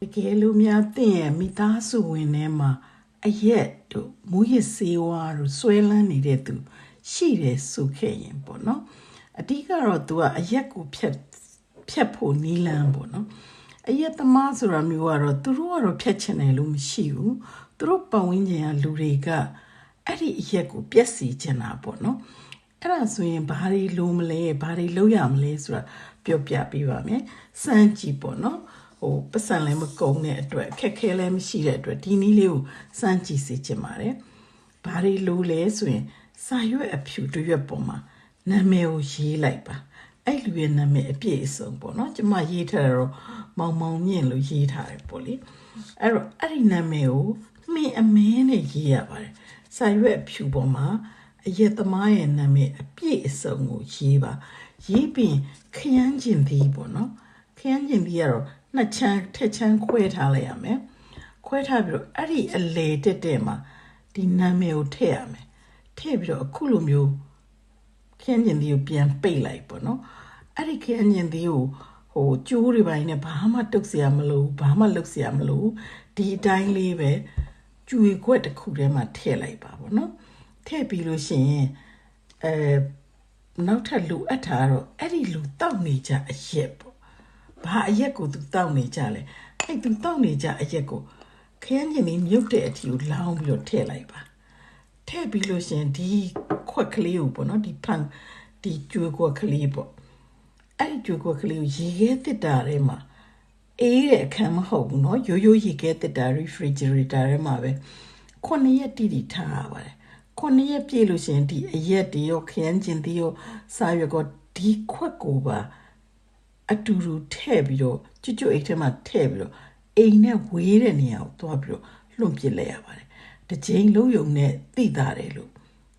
တကယ်လို့များတင့်ရဲ့မိသားစုဝင်ထဲမှာအရက်တို့မူရစ်စေဝါတို့ဆွဲလန်းနေတဲ့သူ ရှိတယ်ဆိုခဲ့ရင်ပေါ့နော်အတိကတော့ तू ကအရက်ကိုဖြတ်ဖြတ်ဖို့နီးလန်းပေါ့နော်အရက်သမားဆိုတာမျိုးကတော့သူတို့ကတော့ဖြတ်ချင်တယ်လို့မရှိဘူးသူတို့ပတ်ဝန်းကျင်ကလူတွေကအဲ့ဒီအရက်ကိုပြက်စီချင်တာပေါ့နော်အဲ့ဒါဆိုရင်ဘာတွေလိုမလဲဘာတွေလုပ်ရမလဲဆိုတာပြောပြပေးပါမယ်စမ်းကြည့်ပေါ့နော်ဟို ပတ်စံလည်းမကုန်တဲ့အတွက်အခက်ခဲလည်းမရှိတဲ့အတွက်ဒီနည်းလေးကိုစမ်းကြည့်စေချင်ပါတယ်ဘာတွေလိုလဲဆိုရင်စာရွက်အဖြူတစ်ရွက်ပေါ်မှာနာမည်ကိုရေးလိုက်ပါအဲ့လူရဲ့နာမည်အပြည့်အစုံပေါ့နော်ကျွန်မရေးထားတော့မောင်မောင်မြင့်လို့ရေးထားတယ်ပေါ့လေအဲ့တော့အဲ့ဒီနာမည်ကိုမင်းအမင်းနဲ့ရေးရပါတယ်စာရွက်အဖြူပေါ်မှာအရက်သမားရဲ့နာမည်အပြည့်အစုံကိုရေးပါရေးပြီးခရမ်းကျင်သည်ပေါ့နော်ခရမ်းကျင်သည်ကတော့ နှစ်ချမ်းထက်ချမ်းခွဲထားလိုက်ရမယ်ခွဲထားပြီးတော့အဲ့ဒီအလေတက်တဲ့မှာဒီနာမည်ကိုထည့်ရမယ်ထည့်ပြီးတော့အခုလိုမျိုးခင်းကျင်ဒီကိုပြန်ပိတ်လိုက်ပေါ့နော်အဲ့ဒီခင်းကျင်ဒီကိုဟိုကျိုးတွေပိုင်းနဲ့ဘာမှတုတ်เสียမလို့ဘာမှလုပ်เสียမလို့ဒီအတိုင်းလေးပဲကျွေခွက်တစ်ခုထဲမှာထည့်လိုက်ပါပေါ့နော်ထည့်ပြီးလို့ရှိရင်အဲနောက်ထပ်လူအပ်တာတော့အဲ့ဒီလူတောက်နေကြအရက်ပေါ့ ဘာအရက်ကိုသူတောက်နေကြလဲအဲ့သူတောက်နေကြအရက်ကိုခရမ်းကျင်လေးမြုပ်တဲ့အထီကိုလောင်းပြီးတော့ထည့်လိုက်ပါထည့်ပြီးလို့ရှင်ဒီခွက်ကလေးကိုပေါ့နော်ဒီဖန်ဒီကျွေးခွက်ကလေးပေါ့အဲ့ဒီကျွေးခွက်ကလေးကိုရေခဲတစ်တာထဲမှာအေးတဲ့အခန်းမဟုတ်ဘူးနော်ရိုးရိုးရေခဲတစ်တာ refrigerator ထဲမှာပဲခုနှစ်ရက်တိတိထားရပါတယ်ခုနှစ်ရက်ပြည့်လို့ရှင်ဒီအရက်တွေရောခရမ်းကျင်တွေရောစားရွက်ကောဒီခွက်ကိုပါ အတူတူထည့်ပြီးတော့ကျွတ်ကျွတ်အိတ်ထဲမှာထည့်ပြီးတော့အိမ်နဲ့ဝေးတဲ့နေရာကိုသွားပြီးတော့လွန့်ပစ်လိုက်ရပါတယ်တစ်ချိန်လုံးယုံနဲ့သိတာတယ်လို့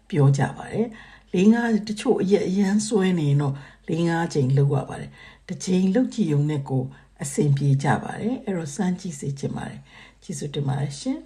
ပြောကြပါတယ်လေးငါတချို့အရက်အရန်ဆွဲနေရင်တော့လေးငါချိန်လောက်ရပါတယ်တစ်ချိန်လောက်ကြည့်ုံနဲ့ကိုအဆင်ပြေကြပါတယ်အဲ့တော့စမ်းကြည့်စေချင်ပါတယ်ကျေးဇူးတင်ပါတယ်ရှင်